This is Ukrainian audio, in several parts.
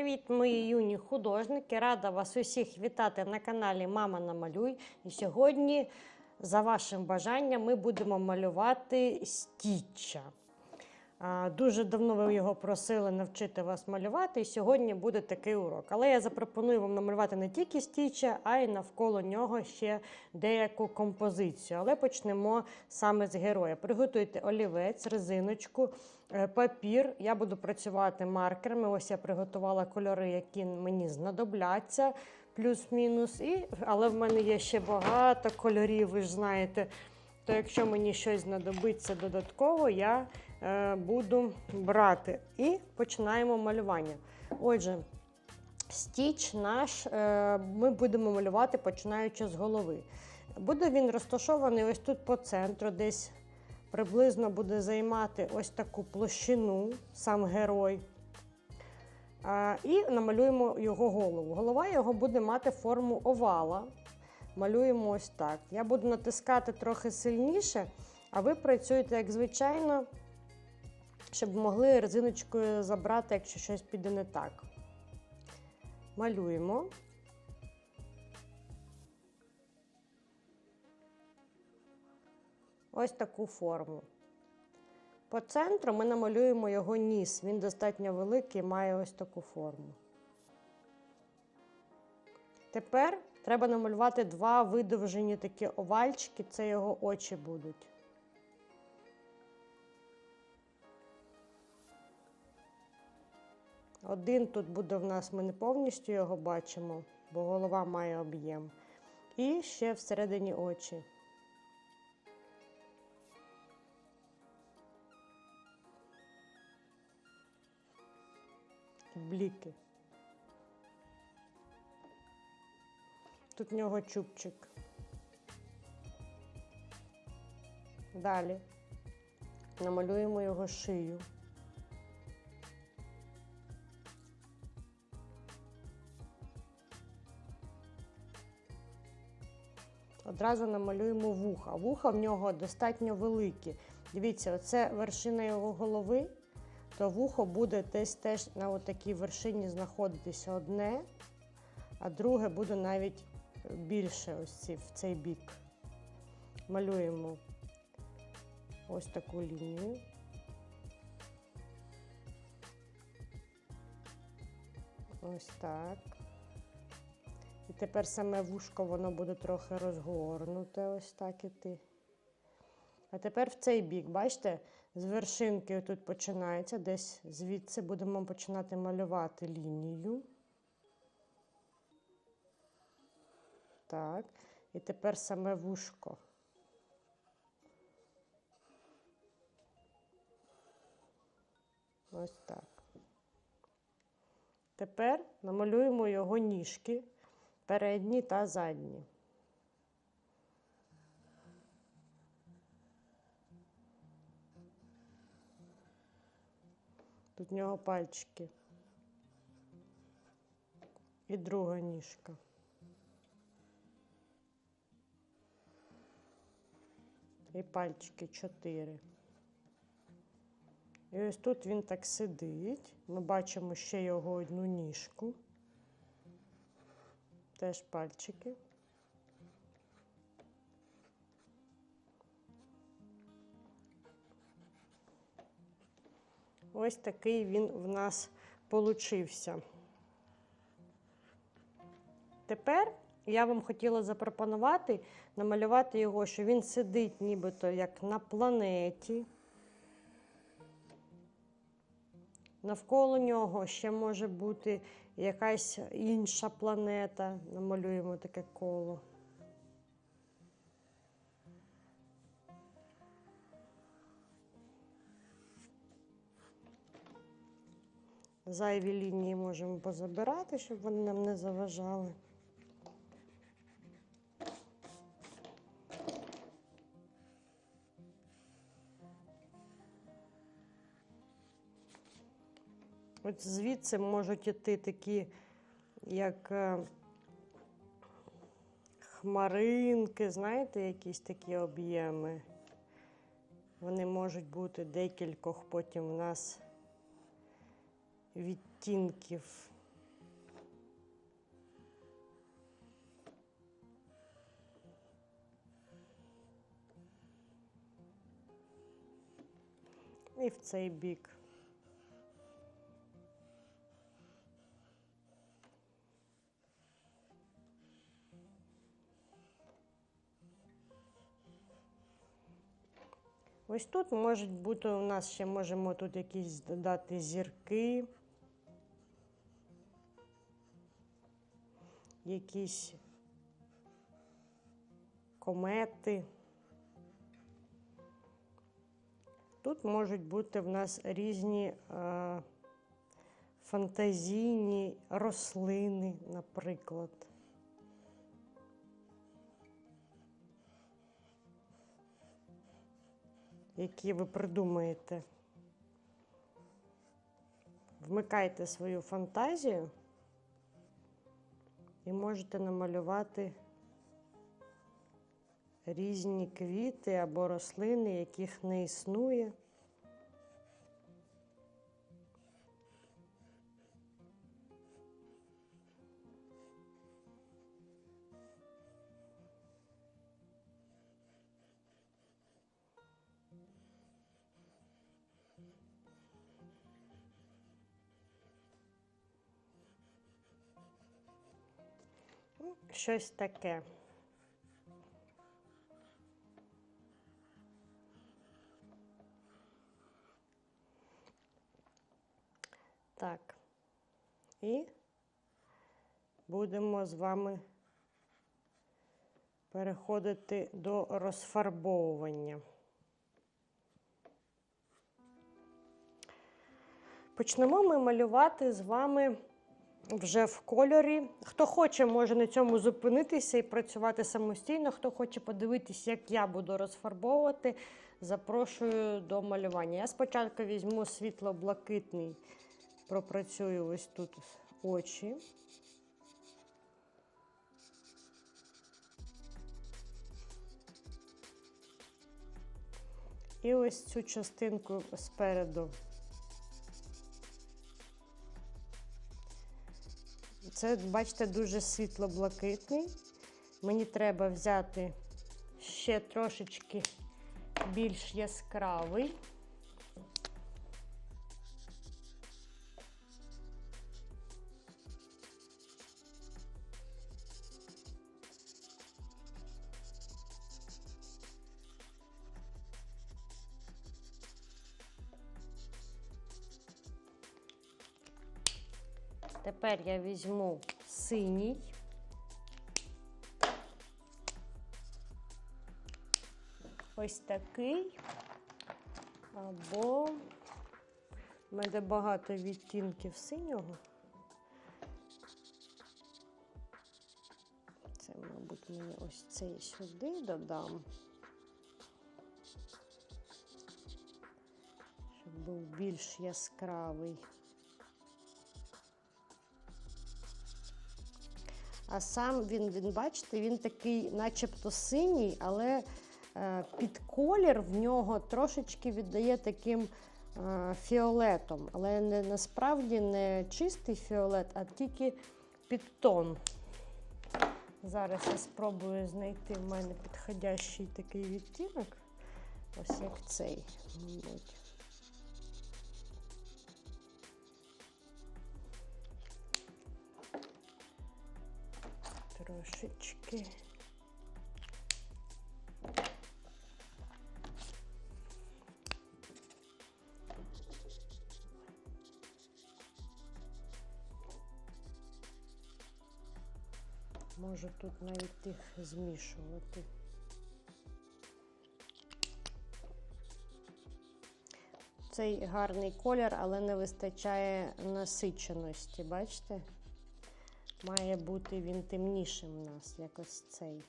Привіт, мої юні художники! Рада вас усіх вітати на каналі Мама Намалюй. І сьогодні, за вашим бажанням, ми будемо малювати стіччя. Дуже давно ви його просили навчити вас малювати, і сьогодні буде такий урок. Але я запропоную вам намалювати не тільки стіччя, а й навколо нього ще деяку композицію. Але почнемо саме з героя. Приготуйте олівець, резиночку, папір. Я буду працювати маркерами. Ось я приготувала кольори, які мені знадобляться, плюс-мінус. І... Але в мене є ще багато кольорів, ви ж знаєте. То якщо мені щось знадобиться додатково, я е, буду брати. І починаємо малювання. Отже, стіч наш е, ми будемо малювати починаючи з голови. Буде він розташований ось тут по центру, десь приблизно буде займати ось таку площину, сам герой. І намалюємо його голову. Голова його буде мати форму овала. Малюємо ось так. Я буду натискати трохи сильніше, а ви працюєте, як звичайно, щоб могли резиночкою забрати, якщо щось піде не так. Малюємо. Ось таку форму. По центру ми намалюємо його ніс. Він достатньо великий, має ось таку форму. Тепер треба намалювати два видовжені такі овальчики, це його очі будуть. Один тут буде в нас, ми не повністю його бачимо, бо голова має об'єм. І ще всередині очі. Бліки. Тут в нього чубчик. Далі намалюємо його шию. Одразу намалюємо вуха. Вуха в нього достатньо великі. Дивіться, оце вершина його голови, то вухо буде десь теж на такій вершині знаходитися одне, а друге буде навіть більше ось ці, в цей бік. Малюємо ось таку лінію. Ось так. І тепер саме вушко воно буде трохи розгорнуте, ось так іти. А тепер в цей бік, бачите, з вершинки тут починається, десь звідси будемо починати малювати лінію. Так. І тепер саме вушко. Ось так. Тепер намалюємо його ніжки, передні та задні. Тут в нього пальчики. І друга ніжка. І пальчики чотири. І ось тут він так сидить. Ми бачимо ще його одну ніжку. Теж пальчики. Ось такий він в нас получився. Тепер я вам хотіла запропонувати намалювати його, що він сидить нібито як на планеті. Навколо нього ще може бути якась інша планета. Намалюємо таке коло. Зайві лінії можемо позабирати, щоб вони нам не заважали. От звідси можуть іти такі, як е, хмаринки, знаєте, якісь такі об'єми. Вони можуть бути декількох потім у нас відтінків. І в цей бік. Ось тут можуть бути у нас ще можемо тут якісь додати зірки. Якісь комети. Тут можуть бути в нас різні е, фантазійні рослини, наприклад. які ви придумаєте. Вмикайте свою фантазію і можете намалювати різні квіти або рослини, яких не існує. Щось таке. Так. І будемо з вами переходити до розфарбовування. Почнемо ми малювати з вами вже в кольорі. Хто хоче, може на цьому зупинитися і працювати самостійно. Хто хоче подивитися, як я буду розфарбовувати, запрошую до малювання. Я спочатку візьму світло-блакитний, пропрацюю ось тут очі. І ось цю частинку спереду. Це, бачите, дуже світло-блакитний. Мені треба взяти ще трошечки більш яскравий. Тепер я візьму синій. Ось такий. Або в мене багато відтінків синього. Це, мабуть, мені ось цей сюди додам. Щоб був більш яскравий. А сам він, він, бачите, він такий, начебто синій, але е, під колір в нього трошечки віддає таким е, фіолетом. Але не, насправді не чистий фіолет, а тільки під тон. Зараз я спробую знайти в мене підходящий такий відтінок. Ось як цей, мабуть. Трошечки. Можу тут навіть їх змішувати. Цей гарний колір, але не вистачає насиченості, бачите? Має бути він темнішим у нас, якось цей.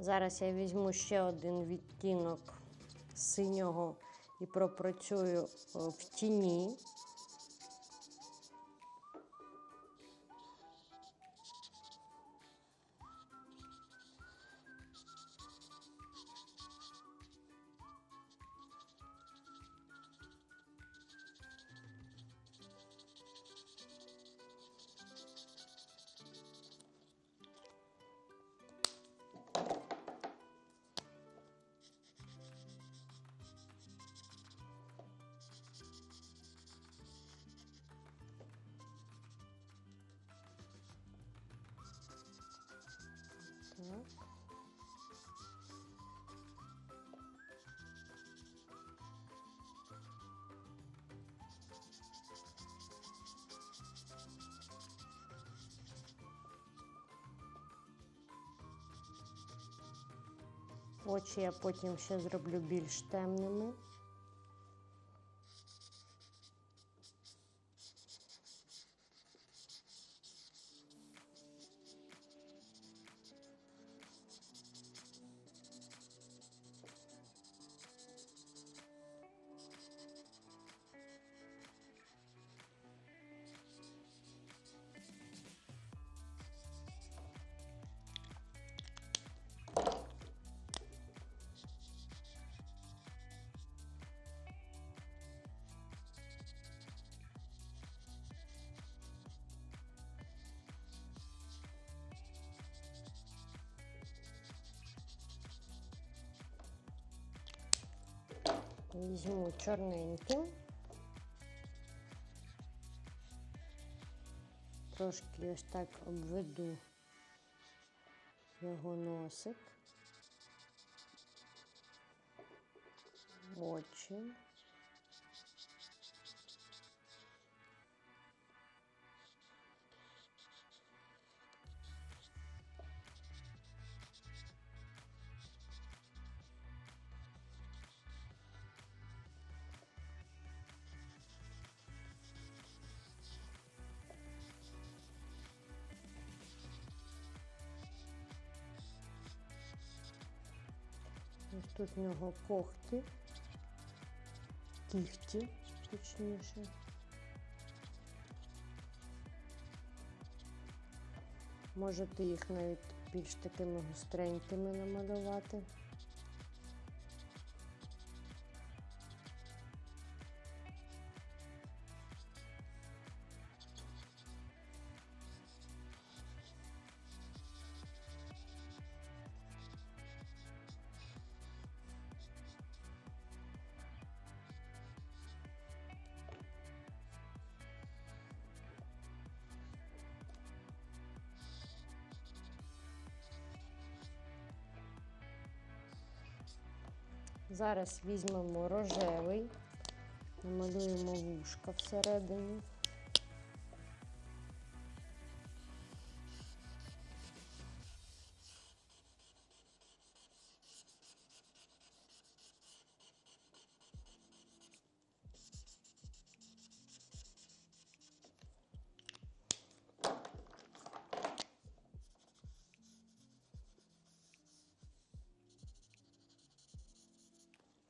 Зараз я візьму ще один відтінок синього і пропрацюю е, в тіні. Очі я потім ще зроблю більш темними. Візьму чорненьким. Трошки ось так обведу його носик, очі. Ось тут в нього когти, кігті, точніше. Можете їх навіть більш такими гостренькими намалювати. Зараз візьмемо рожевий, намалюємо вушка всередині.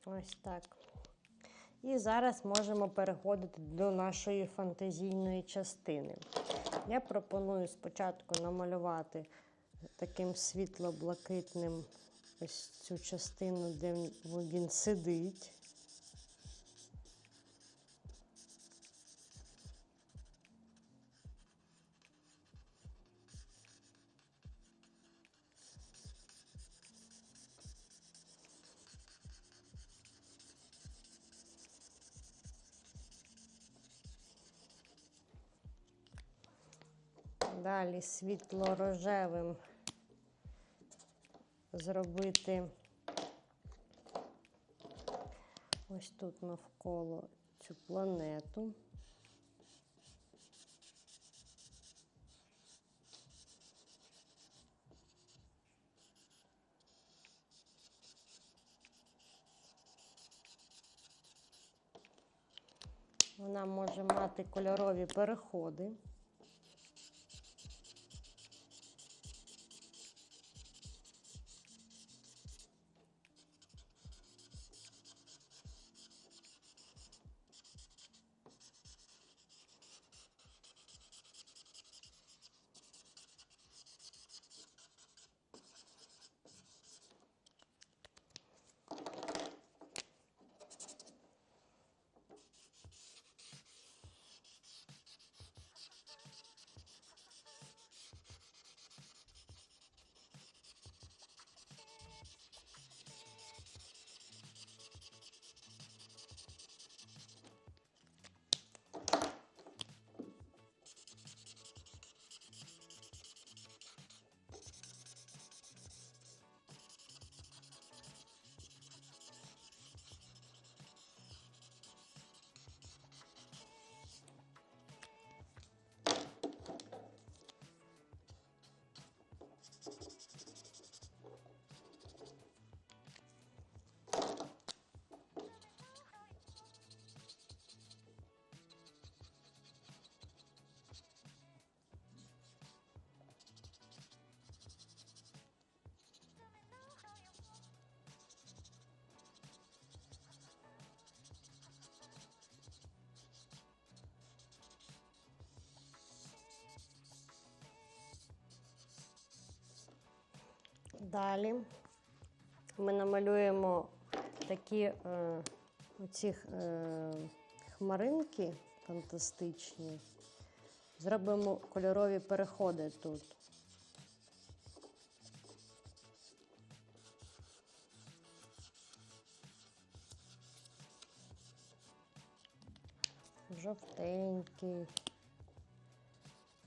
Ось так. І зараз можемо переходити до нашої фантазійної частини. Я пропоную спочатку намалювати таким світло-блакитним ось цю частину, де він сидить. Далі світло-рожевим зробити ось тут навколо цю планету. Вона може мати кольорові переходи. Далі ми намалюємо такі е, оці е, хмаринки фантастичні. Зробимо кольорові переходи тут. Жовтенький,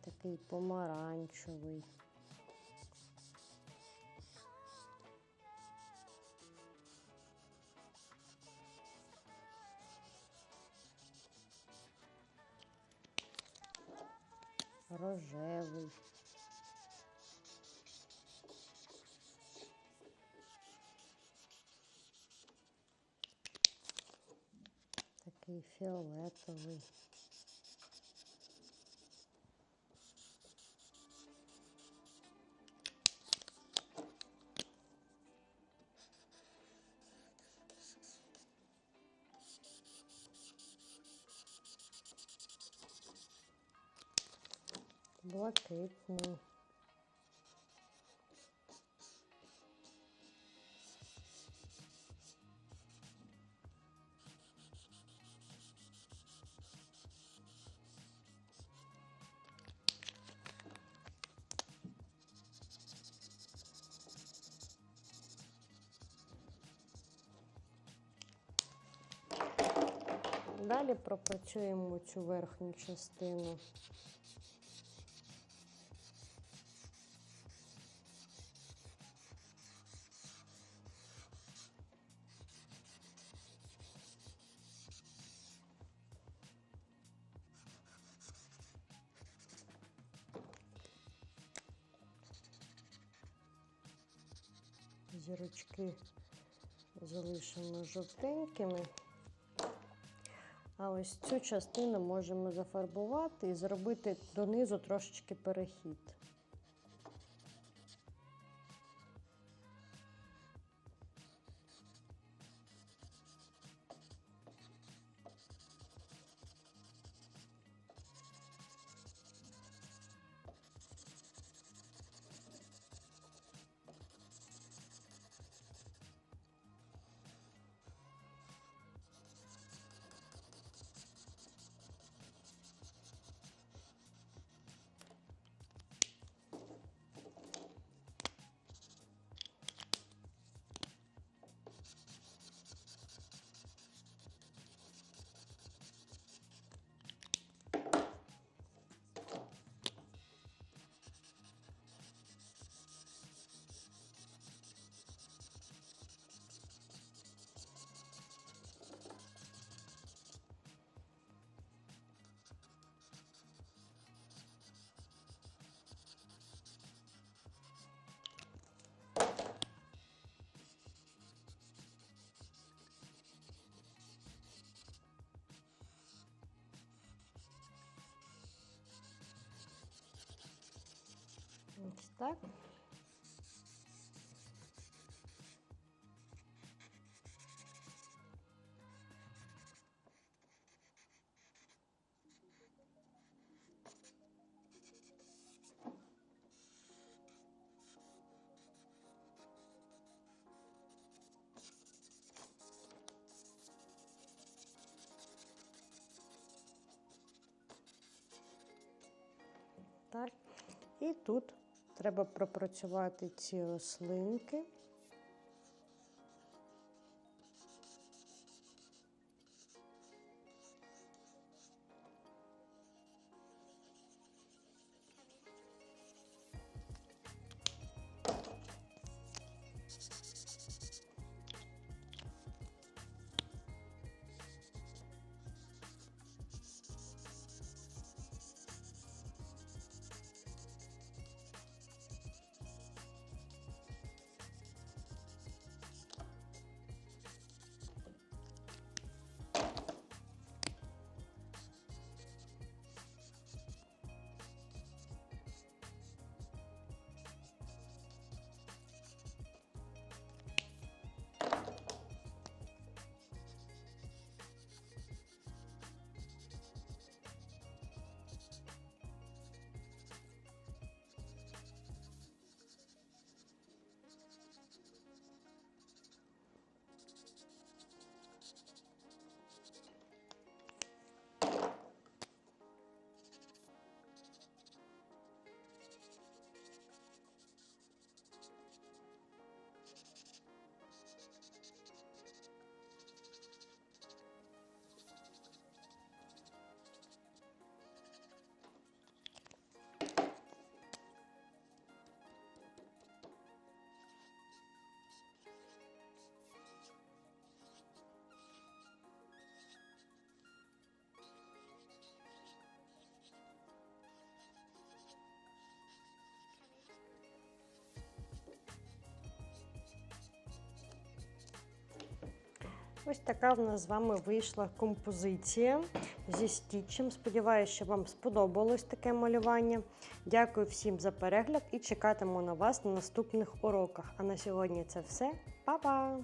такий помаранчевий. Рожевий. Такий фіолетовий. Блакитний. Далі пропрацюємо цю верхню частину. Зірочки залишимо жовтенькими. А ось цю частину можемо зафарбувати і зробити донизу трошечки перехід. Так. Так. І тут треба пропрацювати ці рослинки. Ось така в нас з вами вийшла композиція зі стічем. Сподіваюся, що вам сподобалось таке малювання. Дякую всім за перегляд і чекатиму на вас на наступних уроках. А на сьогодні це все. Па-па!